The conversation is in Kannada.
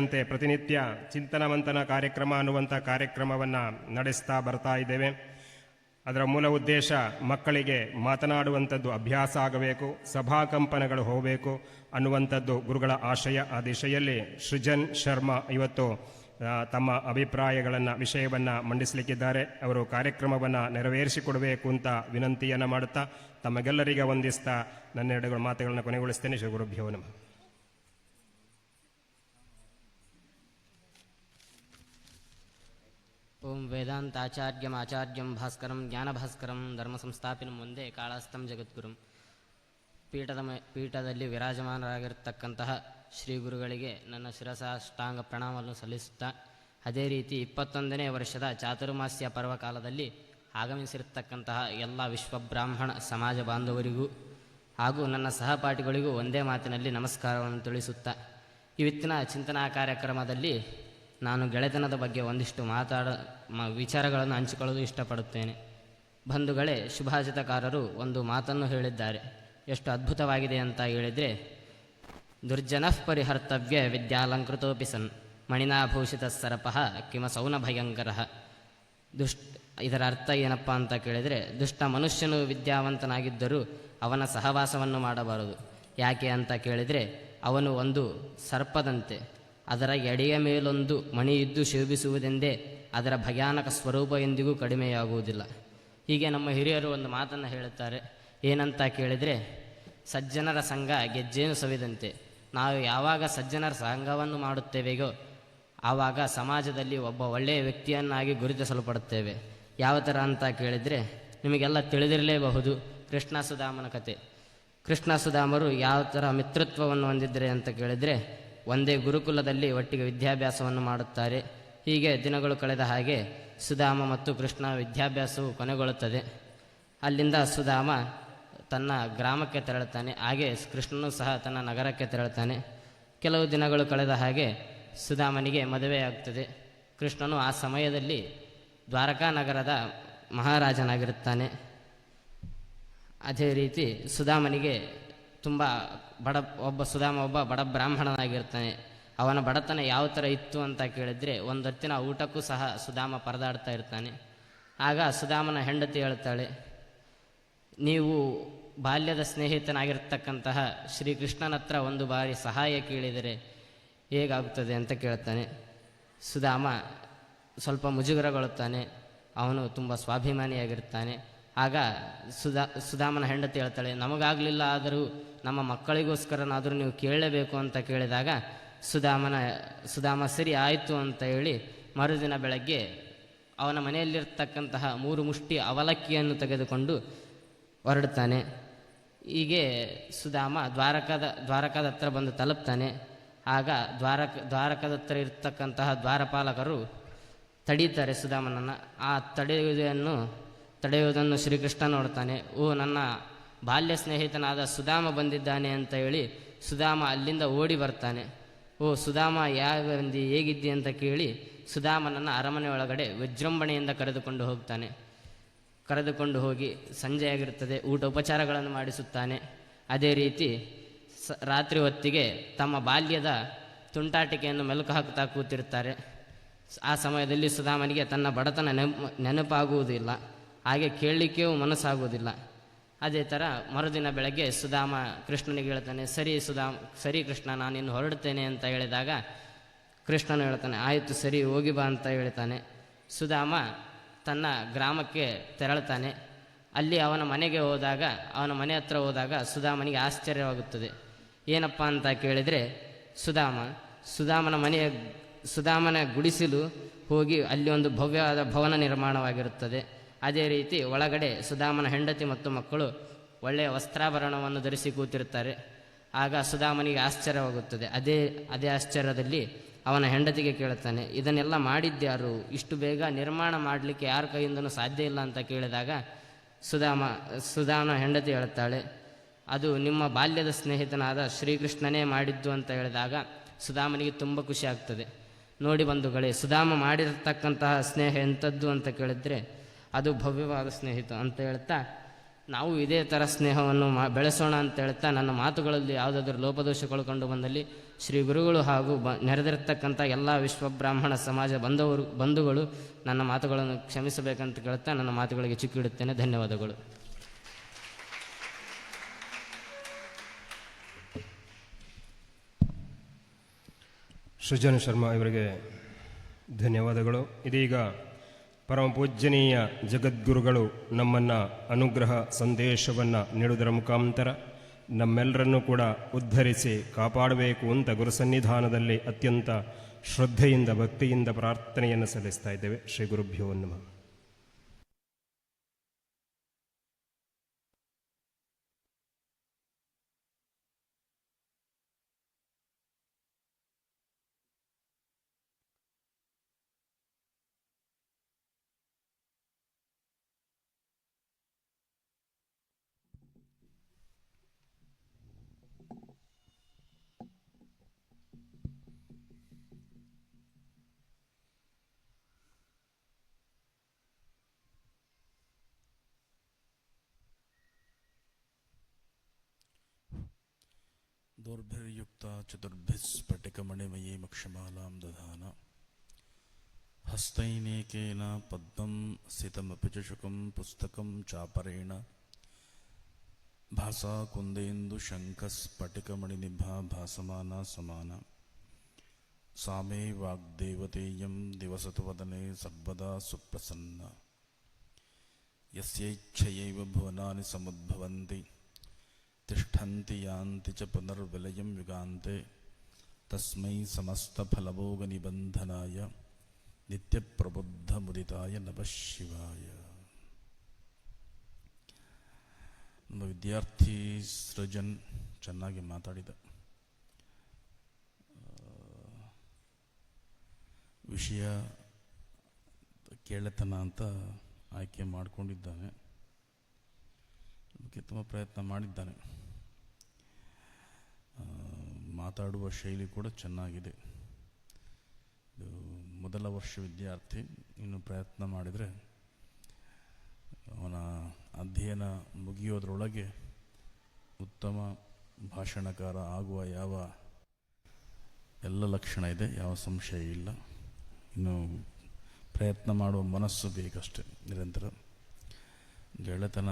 ಅಂತೆ ಪ್ರತಿನಿತ್ಯ ಚಿಂತನವಂತನ ಕಾರ್ಯಕ್ರಮ ಅನ್ನುವಂಥ ಕಾರ್ಯಕ್ರಮವನ್ನು ನಡೆಸ್ತಾ ಬರ್ತಾ ಇದ್ದೇವೆ. ಅದರ ಮೂಲ ಉದ್ದೇಶ ಮಕ್ಕಳಿಗೆ ಮಾತನಾಡುವಂಥದ್ದು ಅಭ್ಯಾಸ ಆಗಬೇಕು, ಸಭಾಕಂಪನಗಳು ಹೋಗಬೇಕು ಅನ್ನುವಂಥದ್ದು ಗುರುಗಳ ಆಶಯ. ಆ ದಿಶೆಯಲ್ಲಿ ಸೃಜನ್ ಶರ್ಮಾ ಇವತ್ತು ತಮ್ಮ ಅಭಿಪ್ರಾಯಗಳನ್ನು, ವಿಷಯವನ್ನು ಮಂಡಿಸಲಿಕ್ಕಿದ್ದಾರೆ. ಅವರು ಕಾರ್ಯಕ್ರಮವನ್ನು ನೆರವೇರಿಸಿಕೊಡಬೇಕು ಅಂತ ವಿನಂತಿಯನ್ನು ಮಾಡುತ್ತಾ ತಮಗೆಲ್ಲರಿಗೆ ವಂದಿಸ್ತಾ ನನ್ನೆರಡು ಮಾತುಗಳನ್ನು ಕೊನೆಗೊಳಿಸ್ತೇನೆ. ಶ್ರೀ ಗುರುಭ್ಯೋ ನಮಃ. ಓಂ ವೇದಾಂತಾಚಾರ್ಯಂ ಆಚಾರ್ಯಂ ಭಾಸ್ಕರಂ ಜ್ಞಾನಭಾಸ್ಕರಂ ಧರ್ಮ ಸಂಸ್ಥಾಪಿನಂ ಒಂದೇ ಕಾಳಾಸ್ತಂ ಜಗದ್ಗುರುಂ ಪೀಠದ ಪೀಠದಲ್ಲಿ ವಿರಾಜಮಾನರಾಗಿರ್ತಕ್ಕಂತಹ ಶ್ರೀ ಗುರುಗಳಿಗೆ ನನ್ನ ಶಿರಸಾಷ್ಟಾಂಗ ಪ್ರಣಾಮವನ್ನು ಸಲ್ಲಿಸುತ್ತಾ, ಅದೇ ರೀತಿ ಇಪ್ಪತ್ತೊಂದನೇ ವರ್ಷದ ಚಾತುರ್ಮಾಸ್ಯ ಪರ್ವಕಾಲದಲ್ಲಿ ಆಗಮಿಸಿರತಕ್ಕಂತಹ ಎಲ್ಲ ವಿಶ್ವಬ್ರಾಹ್ಮಣ ಸಮಾಜ ಬಾಂಧವರಿಗೂ ಹಾಗೂ ನನ್ನ ಸಹಪಾಠಿಗಳಿಗೂ ಒಂದೇ ಮಾತಿನಲ್ಲಿ ನಮಸ್ಕಾರವನ್ನು ತಿಳಿಸುತ್ತಾ ಇವತ್ತಿನ ಚಿಂತನಾ ಕಾರ್ಯಕ್ರಮದಲ್ಲಿ ನಾನು ಗೆಳೆತನದ ಬಗ್ಗೆ ಒಂದಿಷ್ಟು ಮಾತಾಡ ವಿಚಾರಗಳನ್ನು ಹಂಚಿಕೊಳ್ಳಲು ಇಷ್ಟಪಡುತ್ತೇನೆ. ಬಂಧುಗಳೇ ಶುಭಾಷಿತಕಾರರು ಒಂದು ಮಾತನ್ನು ಹೇಳಿದ್ದಾರೆ. ಎಷ್ಟು ಅದ್ಭುತವಾಗಿದೆ ಅಂತ ಹೇಳಿದರೆ, ದುರ್ಜನಃ ಪರಿಹರ್ತವ್ಯ ವಿದ್ಯಾಲಂಕೃತೋಪಿ ಸನ್ ಮಣಿನಾಭೂಷಿತ ಸರಪಃ ಕಿಮ ಸೌನ ಭಯಂಕರ ದುಷ್ಟ, ಇದರ ಅರ್ಥ ಏನಪ್ಪ ಅಂತ ಕೇಳಿದರೆ, ದುಷ್ಟ ಮನುಷ್ಯನು ವಿದ್ಯಾವಂತನಾಗಿದ್ದರೂ ಅವನ ಸಹವಾಸವನ್ನು ಮಾಡಬಾರದು. ಯಾಕೆ ಅಂತ ಕೇಳಿದರೆ, ಅವನು ಒಂದು ಸರ್ಪದಂತೆ. ಅದರ ಎಡೆಯ ಮೇಲೊಂದು ಮಣಿಯಿದ್ದು ಶೋಭಿಸುವುದೆಂದೇ ಅದರ ಭಯಾನಕ ಸ್ವರೂಪ ಎಂದಿಗೂ ಕಡಿಮೆಯಾಗುವುದಿಲ್ಲ. ಹೀಗೆ ನಮ್ಮ ಹಿರಿಯರು ಒಂದು ಮಾತನ್ನು ಹೇಳುತ್ತಾರೆ. ಏನಂತ ಕೇಳಿದರೆ, ಸಜ್ಜನರ ಸಂಘ ಗೆಜ್ಜೇನು ಸವಿದಂತೆ. ನಾವು ಯಾವಾಗ ಸಜ್ಜನರ ಸಂಘವನ್ನು ಮಾಡುತ್ತೇವೆಯೋ ಆವಾಗ ಸಮಾಜದಲ್ಲಿ ಒಬ್ಬ ಒಳ್ಳೆಯ ವ್ಯಕ್ತಿಯನ್ನಾಗಿ ಗುರುತಿಸಲ್ಪಡುತ್ತೇವೆ. ಯಾವ ಥರ ಅಂತ ಕೇಳಿದರೆ, ನಿಮಗೆಲ್ಲ ತಿಳಿದಿರಲೇಬಹುದು ಕೃಷ್ಣ ಸುಧಾಮನ ಕತೆ. ಕೃಷ್ಣ ಸುಧಾಮರು ಯಾವ ಥರ ಮಿತ್ರತ್ವವನ್ನು ಹೊಂದಿದ್ದರೆ ಅಂತ ಕೇಳಿದರೆ ಒಂದೇ ಗುರುಕುಲದಲ್ಲಿ ಒಟ್ಟಿಗೆ ವಿದ್ಯಾಭ್ಯಾಸವನ್ನು ಮಾಡುತ್ತಾರೆ. ಹೀಗೆ ದಿನಗಳು ಕಳೆದ ಹಾಗೆ ಸುಧಾಮ ಮತ್ತು ಕೃಷ್ಣ ವಿದ್ಯಾಭ್ಯಾಸವು ಕೊನೆಗೊಳ್ಳುತ್ತದೆ. ಅಲ್ಲಿಂದ ಸುಧಾಮ ತನ್ನ ಗ್ರಾಮಕ್ಕೆ ತೆರಳುತ್ತಾನೆ. ಹಾಗೆ ಕೃಷ್ಣನು ಸಹ ತನ್ನ ನಗರಕ್ಕೆ ತೆರಳುತ್ತಾನೆ. ಕೆಲವು ದಿನಗಳು ಕಳೆದ ಹಾಗೆ ಸುಧಾಮನಿಗೆ ಮದುವೆಯಾಗ್ತದೆ ಕೃಷ್ಣನು ಆ ಸಮಯದಲ್ಲಿ ದ್ವಾರಕಾ ನಗರದ ಮಹಾರಾಜನಾಗಿರುತ್ತಾನೆ. ಅದೇ ರೀತಿ ಸುಧಾಮನಿಗೆ ತುಂಬ ಬಡ ಒಬ್ಬ ಸುಧಾಮ, ಒಬ್ಬ ಬಡ ಬ್ರಾಹ್ಮಣನಾಗಿರ್ತಾನೆ. ಅವನ ಬಡತನ ಯಾವ ಥರ ಇತ್ತು ಅಂತ ಕೇಳಿದರೆ ಒಂದೊತ್ತಿನ ಊಟಕ್ಕೂ ಸಹ ಸುಧಾಮ ಪರದಾಡ್ತಾ ಇರ್ತಾನೆ. ಆಗ ಸುಧಾಮನ ಹೆಂಡತಿ ಹೇಳ್ತಾಳೆ, ನೀವು ಬಾಲ್ಯದ ಸ್ನೇಹಿತನಾಗಿರ್ತಕ್ಕಂತಹ ಶ್ರೀಕೃಷ್ಣನ ಹತ್ರ ಒಂದು ಬಾರಿ ಸಹಾಯ ಕೇಳಿದರೆ ಹೇಗಾಗುತ್ತದೆ ಅಂತ ಕೇಳ್ತಾನೆ. ಸುಧಾಮ ಸ್ವಲ್ಪ ಮುಜುಗರಗೊಳ್ಳುತ್ತಾನೆ, ಅವನು ತುಂಬ ಸ್ವಾಭಿಮಾನಿಯಾಗಿರ್ತಾನೆ. ಆಗ ಸುಧಾ, ಸುಧಾಮನ ಹೆಂಡತಿ ಹೇಳ್ತಾಳೆ, ನಮಗಾಗಲಿಲ್ಲ, ಆದರೂ ನಮ್ಮ ಮಕ್ಕಳಿಗೋಸ್ಕರನಾದರೂ ನೀವು ಕೇಳಲೇಬೇಕು ಅಂತ ಕೇಳಿದಾಗ ಸುಧಾಮನ, ಸುಧಾಮ ಸರಿ ಆಯಿತು ಅಂತ ಹೇಳಿ ಮರುದಿನ ಬೆಳಗ್ಗೆ ಅವನ ಮನೆಯಲ್ಲಿರ್ತಕ್ಕಂತಹ ಮೂರು ಮುಷ್ಟಿ ಅವಲಕ್ಕಿಯನ್ನು ತೆಗೆದುಕೊಂಡು ಹೊರಡ್ತಾನೆ ಹೀಗೆ ಸುಧಾಮ ದ್ವಾರಕದ ದ್ವಾರಕದ ಹತ್ರ ಬಂದು ತಲುಪ್ತಾನೆ. ಆಗ ದ್ವಾರಕ, ದ್ವಾರಕದ ಹತ್ರ ಇರ್ತಕ್ಕಂತಹ ದ್ವಾರಪಾಲಕರು ತಡೀತಾರೆ ಸುಧಾಮನನ್ನು. ಆ ತಡೆಯುವುದನ್ನು ತಡೆಯುವುದನ್ನು ಶ್ರೀಕೃಷ್ಣ ನೋಡ್ತಾನೆ, ಓ ನನ್ನ ಬಾಲ್ಯ ಸ್ನೇಹಿತನಾದ ಸುಧಾಮ ಬಂದಿದ್ದಾನೆ ಅಂತ ಹೇಳಿ ಸುಧಾಮ ಅಲ್ಲಿಂದ ಓಡಿ ಬರ್ತಾನೆ. ಓ ಸುಧಾಮ ಯಾವ ಬಂದಿ ಹೇಗಿದ್ದಿ ಅಂತ ಕೇಳಿ ಸುಧಾಮನನ್ನು ಅರಮನೆ ಒಳಗಡೆ ವಿಜೃಂಭಣೆಯಿಂದ ಕರೆದುಕೊಂಡು ಹೋಗ್ತಾನೆ. ಕರೆದುಕೊಂಡು ಹೋಗಿ ಸಂಜೆಯಾಗಿರುತ್ತದೆ ಊಟ ಉಪಚಾರಗಳನ್ನು ಮಾಡಿಸುತ್ತಾನೆ. ಅದೇ ರೀತಿ ಸ, ರಾತ್ರಿ ಹೊತ್ತಿಗೆ ತಮ್ಮ ಬಾಲ್ಯದ ತುಂಟಾಟಿಕೆಯನ್ನು ಮೆಲುಕು ಹಾಕುತ್ತಾ ಕೂತಿರ್ತಾರೆ ಆ ಸಮಯದಲ್ಲಿ ಸುಧಾಮನಿಗೆ ತನ್ನ ಬಡತನ ನೆನಪು, ನೆನಪಾಗುವುದಿಲ್ಲ. ಹಾಗೆ ಕೇಳಲಿಕ್ಕೂ ಮನಸ್ಸಾಗೋದಿಲ್ಲ. ಅದೇ ಥರ ಮರುದಿನ ಬೆಳಗ್ಗೆ ಸುಧಾಮ ಕೃಷ್ಣನಿಗೆ ಹೇಳ್ತಾನೆ, ಸರಿ ಸುಧಾಮ, ಸರಿ ಕೃಷ್ಣ ನಾನು ಇನ್ನು ಹೊರಡುತ್ತೇನೆ ಅಂತ ಹೇಳಿದಾಗ ಕೃಷ್ಣನು ಹೇಳ್ತಾನೆ, ಆಯಿತು ಸರಿ, ಹೋಗಿ ಬಾ ಅಂತ ಹೇಳ್ತಾನೆ. ಸುಧಾಮ ತನ್ನ ಗ್ರಾಮಕ್ಕೆ ತೆರಳ್ತಾನೆ. ಅಲ್ಲಿ ಅವನ ಮನೆಗೆ ಹೋದಾಗ, ಅವನ ಮನೆ ಹತ್ರ ಹೋದಾಗ ಸುಧಾಮನಿಗೆ ಆಶ್ಚರ್ಯವಾಗುತ್ತದೆ. ಏನಪ್ಪ ಅಂತ ಕೇಳಿದರೆ, ಸುಧಾಮ, ಸುಧಾಮನ ಮನೆಯ, ಸುಧಾಮನ ಗುಡಿಸಲು ಹೋಗಿ ಅಲ್ಲಿ ಒಂದು ಭವ್ಯವಾದ ಭವನ ನಿರ್ಮಾಣವಾಗಿರುತ್ತದೆ. ಅದೇ ರೀತಿ ಒಳಗಡೆ ಸುಧಾಮನ ಹೆಂಡತಿ ಮತ್ತು ಮಕ್ಕಳು ಒಳ್ಳೆಯ ವಸ್ತ್ರಾಭರಣವನ್ನು ಧರಿಸಿ ಕೂತಿರುತ್ತಾರೆ. ಆಗ ಸುಧಾಮನಿಗೆ ಆಶ್ಚರ್ಯವಾಗುತ್ತದೆ. ಅದೇ ಅದೇ ಆಶ್ಚರ್ಯದಲ್ಲಿ ಅವನ ಹೆಂಡತಿಗೆ ಕೇಳುತ್ತಾನೆ, ಇದನ್ನೆಲ್ಲ ಮಾಡಿದ್ದ್ಯಾರು ಇಷ್ಟು ಬೇಗ ನಿರ್ಮಾಣ ಮಾಡಲಿಕ್ಕೆ ಯಾರ ಕೈಯಿಂದನೂ ಸಾಧ್ಯ ಇಲ್ಲ ಅಂತ ಕೇಳಿದಾಗ ಸುಧಾಮ, ಸುಧಾಮನ ಹೆಂಡತಿ ಹೇಳುತ್ತಾಳೆ, ಅದು ನಿಮ್ಮ ಬಾಲ್ಯದ ಸ್ನೇಹಿತನಾದ ಶ್ರೀಕೃಷ್ಣನೇ ಮಾಡಿದ್ದು ಅಂತ ಹೇಳಿದಾಗ ಸುಧಾಮನಿಗೆ ತುಂಬ ಖುಷಿ ಆಗ್ತದೆ. ನೋಡಿ ಬಂಧುಗಳೇ, ಸುಧಾಮ ಮಾಡಿರತಕ್ಕಂತಹ ಸ್ನೇಹ ಎಂಥದ್ದು? ಅಂತ ಕೇಳಿದ್ರೆ ಅದು ಭವ್ಯವಾದ ಸ್ನೇಹಿತ ಅಂತ ಹೇಳ್ತಾ, ನಾವು ಇದೇ ಥರ ಸ್ನೇಹವನ್ನು ಮಾ, ಬೆಳೆಸೋಣ ಅಂತ ಹೇಳ್ತಾ ನನ್ನ ಮಾತುಗಳಲ್ಲಿ ಯಾವುದಾದ್ರೂ ಲೋಪದೋಷಗಳು ಕಂಡು ಬಂದಲ್ಲಿ ಶ್ರೀ ಗುರುಗಳು ಹಾಗೂ ಬ, ನೆರೆದಿರ್ತಕ್ಕಂಥ ಎಲ್ಲ ವಿಶ್ವಬ್ರಾಹ್ಮಣ ಸಮಾಜ ಬಂಧವರು ಬಂಧುಗಳು ನನ್ನ ಮಾತುಗಳನ್ನು ಕ್ಷಮಿಸಬೇಕಂತ ಕೇಳ್ತಾ ನನ್ನ ಮಾತುಗಳಿಗೆ ಚಿಕ್ಕಿಡುತ್ತೇನೆ ಧನ್ಯವಾದಗಳು. ಸೃಜನ್ ಶರ್ಮಾ ಇವರಿಗೆ ಧನ್ಯವಾದಗಳು. ಇದೀಗ ಪರಮ ಪೂಜ್ಯನೀಯ ಜಗದ್ಗುರುಗಳು ನಮ್ಮನ್ನು ಅನುಗ್ರಹ ಸಂದೇಶವನ್ನು ನೀಡುವುದರ ಮುಖಾಂತರ ನಮ್ಮೆಲ್ಲರನ್ನೂ ಕೂಡ ಉದ್ಧರಿಸಿ ಕಾಪಾಡಬೇಕು ಅಂತ ಗುರುಸನ್ನಿಧಾನದಲ್ಲಿ ಅತ್ಯಂತ ಶ್ರದ್ಧೆಯಿಂದ, ಭಕ್ತಿಯಿಂದ ಪ್ರಾರ್ಥನೆಯನ್ನು ಸಲ್ಲಿಸ್ತಾ ಇದ್ದೇವೆ. ಶ್ರೀ ಗುರುಭ್ಯೋ ನಮಃ. దుర్భిర్యుక్త చతుర్భిస్ఫటికమణిమయీమక్షమాలాం దధాన హస్తైనేకేన పద్మం స్థితమపి చషుకం పుస్తకం చాపరేణ భాసా కుందేందు శంఖస్ఫటికమణి నిభా భాసమాన సమాన సామే వాగ్దేవతేయం దివసతు వదనే సర్వదా సుప్రసన్న యస్యైచ్ఛయైవ భువనాని సముద్భవంతి तिष्ठन्ति यान्ति च पुनर्विलयं युगान्ते तस्मै समस्तफलभोगनिबन्धनाय नित्यप्रबुद्धमुदिताय नमः ಶಿವಾಯ ನಮ್ಮ ವಿದ್ಯಾರ್ಥಿ ಸೃಜನ್ ಚೆನ್ನಾಗಿ ಮಾತಾಡಿದ ಆ, ವಿಷಯ ಕೇಳತನ ಅಂತ ಆಯ್ಕೆ ಮಾಡಿಕೊಂಡಿದ್ದಾನೆ ಅದಕ್ಕೆ ತುಂಬ ಪ್ರಯತ್ನ ಮಾಡಿದ್ದಾನೆ. ಮಾತಾಡುವ ಶೈಲಿ ಕೂಡ ಚೆನ್ನಾಗಿದೆ. ಇದು ಮೊದಲ ವರ್ಷ ವಿದ್ಯಾರ್ಥಿ, ಇನ್ನು ಪ್ರಯತ್ನ ಮಾಡಿದರೆ ಅವನ ಅಧ್ಯಯನ ಮುಗಿಯೋದ್ರೊಳಗೆ ಉತ್ತಮ ಭಾಷಣಕಾರ ಆಗುವ ಯಾವ ಎಲ್ಲ ಲಕ್ಷಣ ಇದೆ, ಯಾವ ಸಂಶಯ ಇಲ್ಲ. ಇನ್ನು ಪ್ರಯತ್ನ ಮಾಡುವ ಮನಸ್ಸು ಬೇಕಷ್ಟೆ, ನಿರಂತರ. ಗೆಳೆತನ